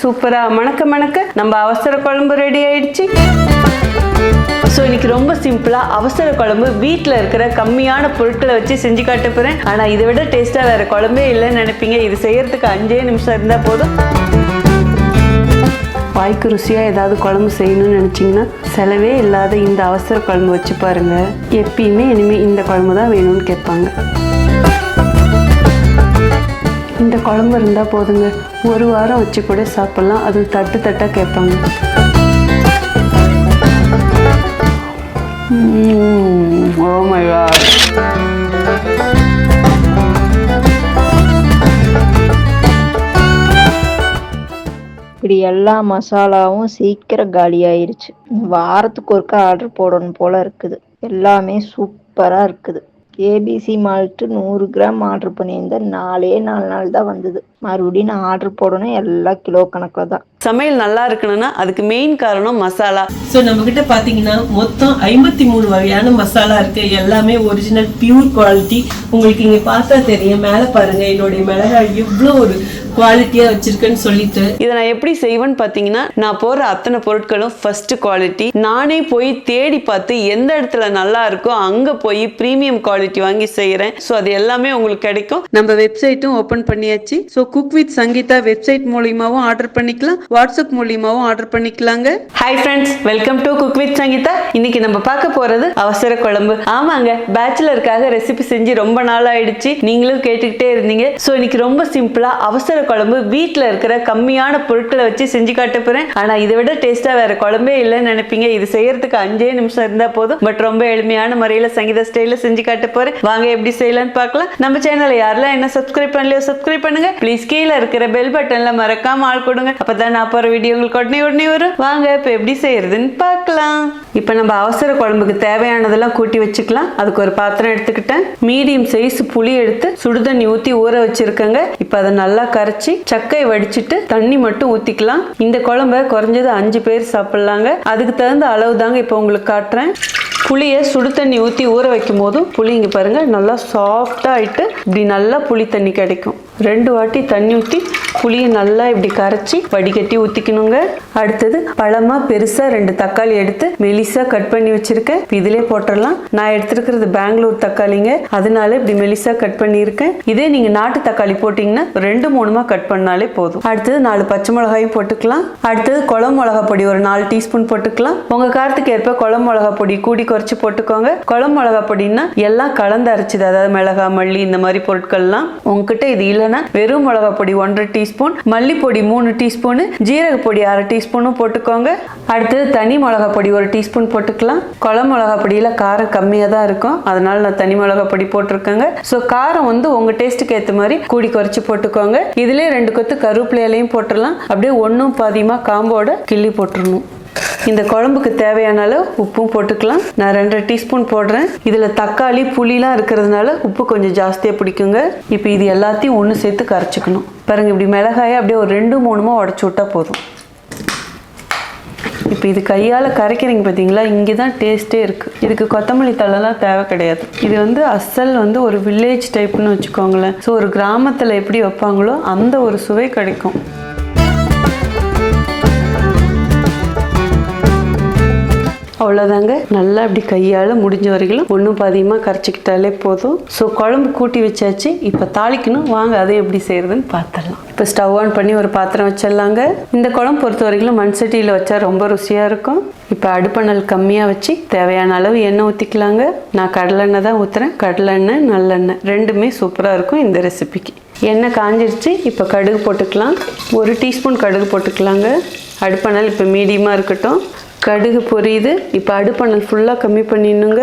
சூப்பரா. மணக்க மணக்க நம்ம அவசர குழம்பு ரெடி ஆயிடுச்சு. ஸோ இன்னைக்கு ரொம்ப சிம்பிளாக அவசர குழம்பு வீட்டில் இருக்கிற கம்மியான பொருட்களை வச்சு செஞ்சு காட்ட போகிறேன் ஆனால் இதை விட டேஸ்ட்டாக வேறு குழம்பே இல்லைன்னு நினைப்பீங்க. இது செய்கிறதுக்கு அஞ்சே நிமிஷம் இருந்தால் போதும். வாய்க்கு ருசியாக ஏதாவது குழம்பு செய்யணும்னு நினச்சிங்கன்னா செலவே இல்லாத இந்த அவசர குழம்பு வச்சு பாருங்கள் எப்பயுமே இனிமேல் இந்த குழம்பு தான் வேணும்னு கேட்பாங்க. இந்த குழம்பு இருந்தால் போதுங்க. ஒரு வாரம் வச்சு கூட சாப்பிட்லாம். அது தட்டு தட்டாக கேட்பாங்க. ஓ மை காட் இப்படி எல்லா மசாலாவும் சீக்கிரம் காலி ஆயிருச்சு வாரத்துக்கு ஒருக்கா ஆர்டர் போடணும் போல இருக்குது. எல்லாமே சூப்பரா இருக்குது. ஏபிசி மால்ட்டு நூறு கிராம் ஆர்டர் பண்ணியிருந்தேன். நாலே நாலு நாள் தான் வந்தது. மறுபடியும் நான் ஆர்டர் போடணும். எல்லாம் கிலோ கணக்கில் தான். சமையல் நல்லா இருக்கணும்னா அதுக்கு மெயின் காரணம் மசாலா. ஸோ நம்ம கிட்ட பாத்தீங்கன்னா மொத்தம் ஐம்பத்தி மூணு வகையான மசாலா இருக்கு. எல்லாமே ஒரிஜினல் பியூர் குவாலிட்டி உங்களுக்கு இங்க பார்த்தா தெரியும். மேல பாருங்க. என்னுடைய மிளகாய் எவ்வளோ ஒரு குவாலிட்டியா வச்சிருக்கேன்னு சொல்லிட்டு. இதை நான் எப்படி செய்வேன்னு பார்த்தீங்கன்னா நான் போடுற அத்தனை பொருட்களும் ஃபர்ஸ்ட் குவாலிட்டி நானே போய் தேடி பார்த்து எந்த இடத்துல நல்லா இருக்கோ அங்கே போய் ப்ரீமியம் குவாலிட்டி வாங்கி செய்கிறேன் ஸோ அது எல்லாமே உங்களுக்கு கிடைக்கும். நம்ம வெப்சைட்டும் ஓப்பன் பண்ணியாச்சு. So cook with Sangeetha website மூலியமாவும் order பண்ணிக்கலாம். வாட்ஸ்அப் மூலியமாவும் ஆர்டர் பண்ணிக்கலாங்க. Hi friends welcome to cook with Sangeetha இன்னைக்கு நம்ம பார்க்க போறது அவசர குழம்பு. ஆமாங்க பேச்சுலருக்காக ரெசிபி செஞ்சு ரொம்ப நாள் ஆயிடுச்சு. நீங்களும் கேட்டுக்கிட்டே இருந்தீங்க. ஸோ இன்னைக்கு ரொம்ப சிம்பிளா அவசர குழம்பு வீட்டில் இருக்கிற கம்மியான பொருட்களை வச்சு செஞ்சு காட்ட போறேன். ஆனால் இதை விட டேஸ்டா வேற குழம்பே இல்லைன்னு நினைப்பீங்க. இது செய்யறதுக்கு அஞ்சே நிமிஷம் இருந்தால் போதும். பட் ரொம்ப எளிமையான முறையில் சங்கீத ஸ்டைல செஞ்சு காட்ட போறேன். வாங்க எப்படி செய்யலாம்னு பார்க்கலாம். நம்ம சேனலை யாரெல்லாம் என்ன சப்ஸ்கிரைப் பண்ணலையோ சப்ஸ்கிரைப் பண்ணுங்க. ப்ளீஸ் கீழே இருக்கிற பெல் பட்டனில் மறக்காம ஆள் கொடுங்க. அப்பதான் நான் போகிற வீடியோ உங்களுக்கு உடனே உடனே வரும். வாங்க இப்போ எப்படி செய்யறதுன்னு பார்க்கலாம். இப்போ நம்ம அவசர குழம்புக்கு தேவையானதெல்லாம் கூட்டி வச்சுக்கலாம். அதுக்கு ஒரு பாத்திரம் எடுத்துக்கிட்டேன். மீடியம் சைஸ் புளி எடுத்து சுடுதண்ணி ஊற்றி ஊற வச்சுருக்கேங்க. இப்போ அதை நல்லா கரைச்சி சக்கையை வடிச்சிட்டு தண்ணி மட்டும் ஊற்றிக்கலாம் இந்த குழம்ப குறைஞ்சது அஞ்சு பேர் சாப்பிட்லாங்க. அதுக்கு தகுந்த அளவு தாங்க இப்போ உங்களுக்கு காட்டுறேன். புளியை சுடு தண்ணி ஊற்றி ஊற வைக்கும் போதும் புளி இங்கே பாருங்கள் நல்லா சாஃப்டாக ஆயிட்டு இப்படி நல்லா புளி தண்ணி கிடைக்கும். ரெண்டு வாட்டி தண்ணி ஊற்றி புளியை நல்லா இப்படி கரைச்சி வடிகட்டி ஊற்றிக்கணுங்க அடுத்தது பழமாக பெருசாக ரெண்டு தக்காளி எடுத்து மெலிசாக கட் பண்ணி வச்சுருக்கேன். இதிலே போட்டுடலாம். நான் எடுத்துருக்கிறது பெங்களூர் தக்காளிங்க. அதனால இப்படி மெலிசாக கட் பண்ணியிருக்கேன். இதே நீங்கள் நாட்டு தக்காளி போட்டிங்கன்னா ரெண்டு மூணுமா கட் பண்ணாலே போதும். அடுத்தது நாலு பச்சை மிளகாயும் போட்டுக்கலாம். அடுத்தது குளம் மிளகா பொடி ஒரு நாலு டீஸ்பூன் போட்டுக்கலாம். உங்கள் காரத்துக்கு ஏற்ப குளம் மிளகா பொடி கூடி குறைச்சி போட்டுக்கோங்க. குளம் மிளகா பொடின்னா எல்லாம் கலந்து அரைச்சிது. அதாவது மிளகா மல்லி இந்த மாதிரி பொருட்கள்லாம் உங்ககிட்ட இது இல்லைன்னா வெறும் மிளகா பொடி ஒன்றரை டீ டீஸ்பூன் மல்லிப்பொடி மூணு டீஸ்பூனு ஜீரக பொடி அரை டீஸ்பூனும் போட்டுக்கோங்க. அடுத்தது தனி மிளகா பொடி ஒரு டீஸ்பூன் போட்டுக்கலாம். குளம் மிளகா பொடியில் காரம் கம்மியாக தான் இருக்கும். அதனால நான் தனி மிளகா பொடி போட்டிருக்கேங்க. ஸோ காரம் வந்து உங்கள் டேஸ்ட்டுக்கு ஏற்ற மாதிரி கூடி குறைச்சி போட்டுக்கோங்க. இதுலேயே ரெண்டு கொத்து கருவேப்பிலையிலையும் போட்டுடலாம். அப்படியே ஒன்றும் பாதியமாக காம்போட கிள்ளி போட்டுடணும் இந்த குழம்புக்கு தேவையான அளவு உப்பும் போட்டுக்கலாம். நான் ரெண்டரை டீஸ்பூன் போடுறேன். இதில் தக்காளி புளிலாம் இருக்கிறதுனால உப்பு கொஞ்சம் ஜாஸ்தியாக பிடிக்குங்க. இப்போ இது எல்லாத்தையும் ஒன்று சேர்த்து கரைச்சிக்கணும். பாருங்க இப்படி மிளகாயை அப்படியே ஒரு ரெண்டு மூணுமா உடச்சி விட்டா போதும். இப்போ இது கையால் கரைக்கிறீங்க பார்த்தீங்களா இங்கே தான் டேஸ்ட்டே இருக்குது இதுக்கு கொத்தமல்லி தழைலாம் தேவை கிடையாது. இது வந்து அசல் வந்து ஒரு வில்லேஜ் டைப்னு வச்சுக்கோங்களேன். ஸோ ஒரு கிராமத்தில் எப்படி வைப்பாங்களோ அந்த ஒரு சுவை கிடைக்கும். அவ்வளோதாங்க நல்லா அப்படி கையால் முடிஞ்ச வரைக்கும் ஒன்றும் பாதியமாக கரைச்சிக்கிட்டாலே போதும். ஸோ குழம்பு கூட்டி வச்சாச்சு. இப்போ தாளிக்கணும். வாங்க அதை எப்படி செய்கிறதுன்னு பார்த்துடலாம் இப்போ ஸ்டவ் ஆன் பண்ணி ஒரு பாத்திரம் வச்சிடலாங்க. இந்த குழம்பு பொறுத்த வரைக்கும் மண் சட்டியில் வச்சா ரொம்ப ருசியாக இருக்கும். இப்போ அடுப்பணல் கம்மியாக வச்சு தேவையான அளவு எண்ணெய் ஊற்றிக்கலாங்க நான் கடலெண்ணெய் தான் ஊற்றுறேன் கடலெண்ணெய் நல்லெண்ணெய் ரெண்டுமே சூப்பராக இருக்கும் இந்த ரெசிபிக்கு எண்ணெய் காஞ்சிருச்சு. இப்போ கடுகு போட்டுக்கலாம். ஒரு டீஸ்பூன் கடுகு போட்டுக்கலாங்க. அடுப்பணல் இப்போ மீடியமாக இருக்கட்டும். கடுகு பொரியுது. இப்போ அடுப்பணல் ஃபுல்லாக கம்மி பண்ணிடணுங்க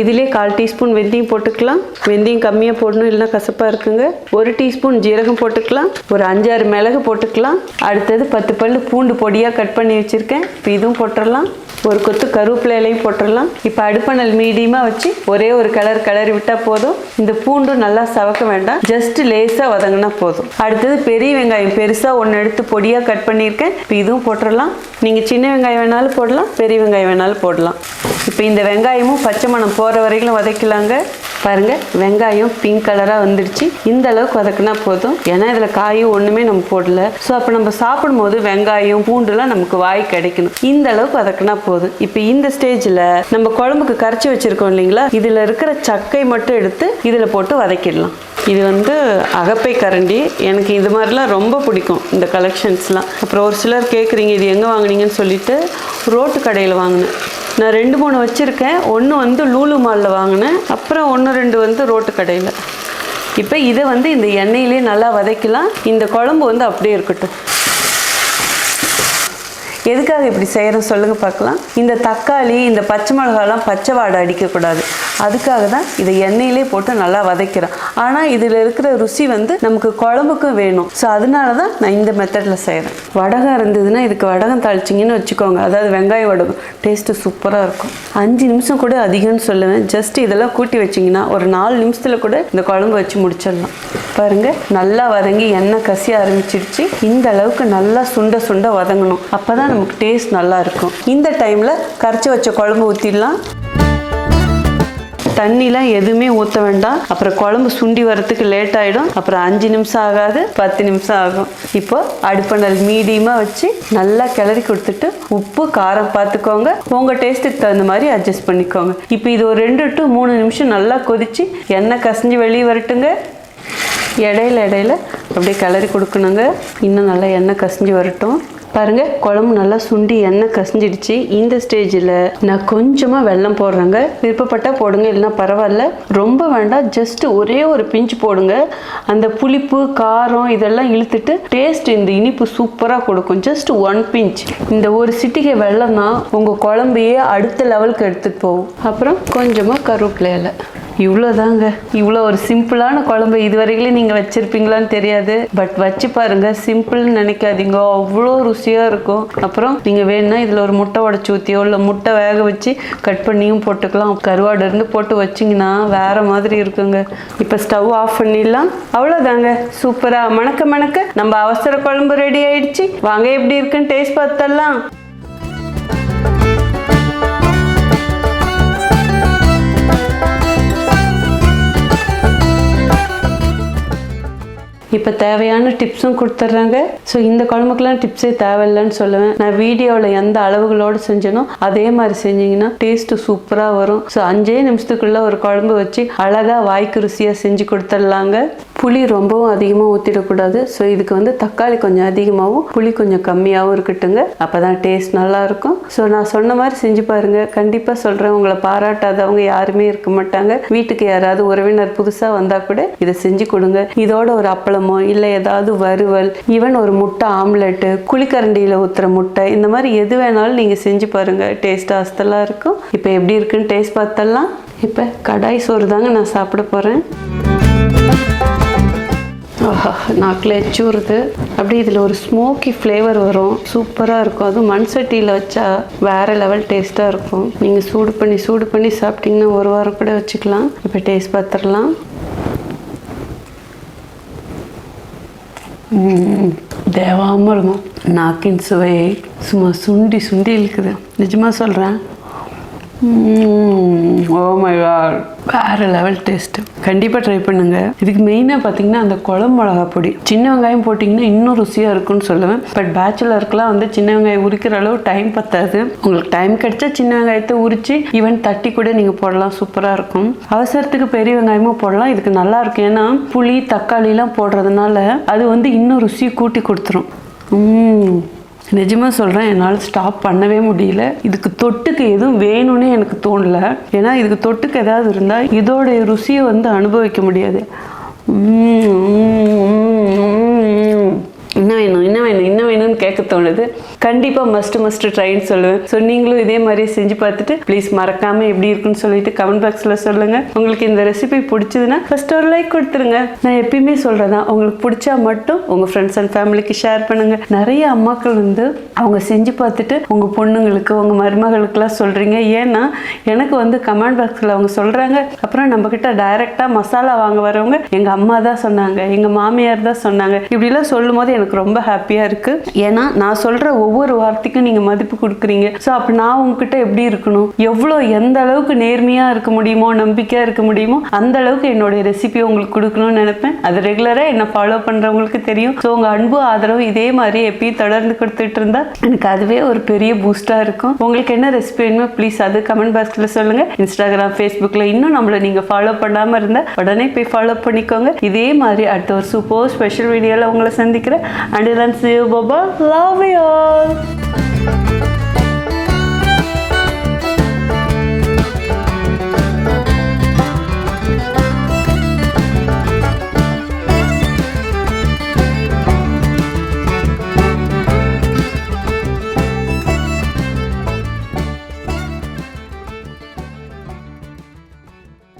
இதிலே கால் டீஸ்பூன் வெந்தயம் போட்டுக்கலாம். வெந்தயம் கம்மியாக போடணும் இல்லைன்னா கசப்பாக இருக்குங்க. ஒரு டீஸ்பூன் ஜீரகம் போட்டுக்கலாம். ஒரு அஞ்சாறு மிளகு போட்டுக்கலாம். அடுத்தது பத்து பல் பூண்டு பொடியாக கட் பண்ணி வச்சுருக்கேன். இப்போ இதுவும் போட்டுடலாம் ஒரு கொத்து கருவேப்பிலை இலையும் போட்டுடலாம் இப்போ அடுப்பணல் மீடியமாக வச்சு ஒரே ஒரு கலர் கலரி விட்டால் போதும். இந்த பூண்டும் நல்லா சவக்க வேண்டாம். ஜஸ்ட் லேசாக வதங்கினா போதும். அடுத்தது பெரிய வெங்காயம். பெருசாக ஒன்று எடுத்து பொடியாக கட் பண்ணியிருக்கேன். இப்போ இதுவும் போட்டுடலாம் நீங்கள் சின்ன வெங்காயம் வேணாலும் போடலாம். பெரிய வெங்காயம் வேணாலும் போடலாம். இப்போ இந்த வெங்காயமும் பச்சை மணம் போகிற வரைக்கும் வதக்கலாங்க. பாருங்க வெங்காயம் பிங்க் கலராக வந்துடுச்சு இந்த அளவுக்கு வதக்குனா போதும். ஏன்னா இதில் காயும் ஒன்றுமே நம்ம போடல. ஸோ அப்போ நம்ம சாப்பிடும்போது வெங்காயம் பூண்டுலாம் நமக்கு வாய் கிடைக்கணும். இந்த அளவுக்கு வதக்குனா போதும். இப்போ இந்த ஸ்டேஜில் நம்ம குழம்புக்கு கரைச்சி வச்சுருக்கோம் இல்லைங்களா? இதில் இருக்கிற சக்கை மட்டும் எடுத்து இதில் போட்டு வதக்கிடலாம். இது வந்து அகப்பை கரண்டி. எனக்கு இது மாதிரிலாம் ரொம்ப பிடிக்கும் இந்த கலெக்ஷன்ஸ்லாம் அப்புறம் ஒரு சிலர் கேட்குறீங்க இது எங்கே வாங்குனீங்கன்னு சொல்லிட்டு ரோட்டு கடையில் வாங்கினேன். நான் ரெண்டு மூணு வச்சுருக்கேன். ஒன்று வந்து லூலு மாலில் வாங்கினேன். அப்புறம் ஒன்று ரெண்டு வந்து ரோட்டு கடையில். இப்போ இதை வந்து இந்த எண்ணெயிலே நல்லா வதக்கலாம். இந்த குழம்பு வந்து அப்படியே இருக்கட்டும். எதுக்காக இப்படி செய்கிறோம் சொல்லுங்கள் பார்க்கலாம். இந்த தக்காளி இந்த பச்சை மிளகாலாம் பச்சை வாடை அடிக்கக்கூடாது. அதுக்காக தான் இதை எண்ணெயிலே போட்டு நல்லா வதக்கிறோம். ஆனால் இதில் இருக்கிற ருசி வந்து நமக்கு குழம்புக்கும் வேணும். ஸோ அதனால தான் நான் இந்த மெத்தடில் செய்கிறேன் வடகம் இருந்ததுன்னா இதுக்கு வடகம் தாளிச்சிங்கன்னு வச்சுக்கோங்க. அதாவது வெங்காய வடகம். டேஸ்ட்டு சூப்பராக இருக்கும். அஞ்சு நிமிஷம் கூட அதிகம்னு சொல்லுவேன். ஜஸ்ட் இதெல்லாம் கூட்டி வச்சிங்கன்னா ஒரு நாலு நிமிஷத்தில் கூட இந்த குழம்பு வச்சு முடிச்சிடலாம். பாருங்கள் நல்லா வதங்கி எண்ணெய் கசிய ஆரம்பிச்சிடுச்சு. இந்த அளவுக்கு நல்லா சுண்ட சுண்ட வதங்கணும். அப்போ தான் நமக்கு டேஸ்ட் நல்லா இருக்கும். இந்த டைமில் கரைச்சி வச்ச குழம்பு ஊற்றிடலாம் தண்ணிலாம் எதுவுமே ஊற்ற வேண்டாம். அப்புறம் குழம்பு சுண்டி வரத்துக்கு லேட் ஆகிடும் அப்புறம் அஞ்சு நிமிஷம் ஆகாது பத்து நிமிஷம் ஆகும். இப்போ அடுப்பணல் மீடியமாக வச்சு நல்லா கிளறி கொடுத்துட்டு உப்பு காரம் பார்த்துக்கோங்க. உங்கள் டேஸ்ட்டுக்கு தகுந்த மாதிரி அட்ஜஸ்ட் பண்ணிக்கோங்க. இப்போ இது ஒரு ரெண்டு டு மூணு நிமிஷம் நல்லா கொதிச்சு எண்ணெய் கசஞ்சு வெளியே வரட்டுங்க. இடையில இடையில அப்படியே கிளறி கொடுக்கணுங்க. இன்னும் நல்லா எண்ணெய் கசிஞ்சு வரட்டும். பாருங்க குழம்பு நல்லா சுண்டி எண்ணெய் கசிஞ்சிடுச்சு. இந்த ஸ்டேஜில் நான் கொஞ்சமாக வெள்ளம் போடுறேங்க. விருப்பப்பட்டால் போடுங்க இல்லைன்னா பரவாயில்ல. ரொம்ப வேண்டாம் ஜஸ்ட் ஒரே ஒரு பிஞ்சு போடுங்க. அந்த புளிப்பு காரம் இதெல்லாம் இழுத்துட்டு டேஸ்ட் இந்த இனிப்பு சூப்பராக கொடுக்கும். ஜஸ்ட் ஒன் பிஞ்ச் இந்த ஒரு சிட்டிகை வெள்ளம் தான் உங்கள் குழம்பையே அடுத்த லெவலுக்கு எடுத்துகிட்டு போகும். அப்புறம் கொஞ்சமாக கருவேப்பிலையில இவ்வளோதாங்க இவ்வளோ ஒரு சிம்பிளான குழம்பு இதுவரையிலும் நீங்கள் வச்சுருப்பீங்களான்னு தெரியாது. பட் வச்சு பாருங்க சிம்பிள்னு நினைக்காதீங்க. அவ்வளோ ருசியாக இருக்கும். அப்புறம் நீங்கள் வேணும்னா இதில் ஒரு முட்டை உடச்சி ஊற்றியோ இல்லை முட்டை வேக வச்சு கட் பண்ணியும் போட்டுக்கலாம். கருவாடு இருந்து போட்டு வச்சிங்கன்னா வேற மாதிரி இருக்குங்க. இப்போ ஸ்டவ் ஆஃப் பண்ணிடலாம். அவ்வளோதாங்க சூப்பராக மணக்க மணக்க நம்ம அவசர குழம்பு ரெடி ஆயிடுச்சு. வாங்க எப்படி இருக்குன்னு டேஸ்ட் பார்த்தலாம் இப்போ தேவையான டிப்ஸும் கொடுத்துட்றாங்க ஸோ இந்த குழம்புக்கெல்லாம் டிப்ஸே தேவையில்லைன்னு சொல்லுவேன். நான் வீடியோவில் எந்த அளவுகளோடு செஞ்சனோ அதே மாதிரி செஞ்சீங்கன்னா டேஸ்ட்டு சூப்பராக வரும். ஸோ அஞ்சே நிமிஷத்துக்குள்ளே ஒரு குழம்பு வச்சு அழகாக வாய்க்கு ருசியாக செஞ்சு கொடுத்துடலாங்க புளி ரொம்பவும் அதிகமாக ஊற்றிடக்கூடாது ஸோ இதுக்கு வந்து தக்காளி கொஞ்சம் அதிகமாகவும் புளி கொஞ்சம் கம்மியாகவும் இருக்கட்டுங்க அப்போ தான் டேஸ்ட் நல்லாயிருக்கும். ஸோ நான் சொன்ன மாதிரி செஞ்சு பாருங்க. கண்டிப்பாக சொல்கிறேன் உங்களை பாராட்டாதவங்க யாருமே இருக்க மாட்டாங்க. வீட்டுக்கு யாராவது உறவினர் புதுசாக வந்தால் கூட இதை செஞ்சு கொடுங்க. இதோட ஒரு அப்பளமோ இல்லை ஏதாவது வறுவல் ஈவன் ஒரு முட்டை ஆம்லெட்டு குழிக்கரண்டியில் ஊற்றுற முட்டை இந்த மாதிரி எது வேணாலும் நீங்கள் செஞ்சு பாருங்கள் டேஸ்ட் அஸ்தலாக இருக்கும். இப்போ எப்படி இருக்குன்னு டேஸ்ட் பார்த்தலாம் இப்போ கடாய் சோறு தாங்க நான் சாப்பிட போகிறேன் நாக்கில் எச்சூறுது அப்படியே இதில் ஒரு ஸ்மோக்கி ஃப்ளேவர் வரும். சூப்பராக இருக்கும். அதுவும் மண் சட்டியில் வச்சா வேறு லெவல் டேஸ்ட்டாக இருக்கும். நீங்கள் சூடு பண்ணி சூடு பண்ணி சாப்பிட்டிங்கன்னா ஒரு வாரம் கூட வச்சுக்கலாம். இப்போ டேஸ்ட் பார்த்துடலாம் தேவாமல் இருக்கும். நாக்கின் சுவையை சும்மா சுண்டி சுண்டி இழுக்குது. நிஜமாக சொல்கிறேன் ஓ மை காட் வேற லெவல் டேஸ்ட்டு கண்டிப்பாக ட்ரை பண்ணுங்கள் இதுக்கு மெயினாக பார்த்தீங்கன்னா அந்த குழம்பு மிளகா பொடி. சின்ன வெங்காயம் போட்டிங்கன்னா இன்னும் ருசியாக இருக்கும்னு சொல்லுவேன். பட் பேச்சுலருக்குலாம் வந்து சின்ன வெங்காயம் உரிக்கிற அளவு டைம் பத்தாது. உங்களுக்கு டைம் கிடைச்சா சின்ன வெங்காயத்தை உரித்து ஈவன் தட்டி கூட நீங்கள் போடலாம். சூப்பராக இருக்கும். அவசரத்துக்கு பெரிய வெங்காயமும் போடலாம். இதுக்கு நல்லா இருக்கும். ஏன்னா புளி தக்காளிலாம் போடுறதுனால அது வந்து இன்னும் ருசி கூட்டி கொடுத்துரும். Mm. நிஜமாக சொல்கிறேன் என்னால் ஸ்டாப் பண்ணவே முடியல. இதுக்கு தொட்டுக்கு எதுவும் வேணும்னு எனக்கு தோணல. ஏன்னா இதுக்கு தொட்டுக்கு ஏதாவது இருந்தால் இதோடைய ருசியை வந்து அனுபவிக்க முடியாது. இன்னும் வேணும் இன்னும் வேணும் இன்னும் வேணும்னு கேட்க தோணுது. கண்டிப்பாக மஸ்ட் மஸ்ட் ட்ரைன்னு சொல்லுவேன். ஸோ நீங்களும் இதே மாதிரி செஞ்சு பார்த்துட்டு ப்ளீஸ் மறக்காமல் எப்படி இருக்குன்னு சொல்லிட்டு கமெண்ட் பாக்ஸில் சொல்லுங்கள் உங்களுக்கு இந்த ரெசிபி பிடிச்சதுன்னா ஃபர்ஸ்ட் ஒரு லைக் கொடுத்துருங்க. நான் எப்பயுமே சொல்கிறதா உங்களுக்கு பிடிச்சா மட்டும் உங்கள் ஃப்ரெண்ட்ஸ் அண்ட் ஃபேமிலிக்கு ஷேர் பண்ணுங்கள் நிறைய அம்மாக்கள் வந்து அவங்க செஞ்சு பார்த்துட்டு உங்கள் பொண்ணுங்களுக்கு உங்கள் மருமகளுக்கெல்லாம் சொல்கிறீங்க ஏன்னா எனக்கு வந்து கமெண்ட் பாக்ஸில் அவங்க சொல்கிறாங்க அப்புறம் நம்மக்கிட்ட டைரெக்டாக மசாலா வாங்க வரவங்க எங்கள் அம்மா தான் சொன்னாங்க. எங்கள் மாமியார் தான் சொன்னாங்க. இப்படிலாம் சொல்லும் போது எனக்கு ரொம்ப ஹாப்பியாக இருக்குது ஏன்னா நான் சொல்கிற ஒவ்வொரு வார்த்தைக்கும் நீங்க மதிப்பு கொடுக்குறீங்க. ஸோ அப்ப நான் உங்ககிட்ட எப்படி இருக்கணும்? எவ்வளோ எந்த அளவுக்கு நேர்மையா இருக்க முடியுமோ நம்பிக்கையா இருக்க முடியுமோ அந்த அளவுக்கு என்னுடைய ரெசிபி உங்களுக்கு கொடுக்கணும்னு நினைப்பேன். அது ரெகுலரா என்ன ஃபாலோ பண்றவங்களுக்கு தெரியும். ஸோ உங்க அன்பு ஆதரவு இதே மாதிரி எப்பயும் தொடர்ந்து கொடுத்துட்டு இருந்தா எனக்கு அதுவே ஒரு பெரிய பூஸ்டா இருக்கும். உங்களுக்கு என்ன ரெசிபி வேணுமோ ப்ளீஸ் அது கமெண்ட் பாக்ஸ்ல சொல்லுங்க. இன்ஸ்டாகிராம் ஃபேஸ்புக்ல இன்னும் நம்மளை நீங்க ஃபாலோ பண்ணாம இருந்தா உடனே போய் ஃபாலோ பண்ணிக்கோங்க. இதே மாதிரி அடுத்த ஒரு சூப்பர் ஸ்பெஷல் வீடியோல உங்களை சந்திக்கிறேன். அண்ட் தான் Shiva Baba love you Tchau!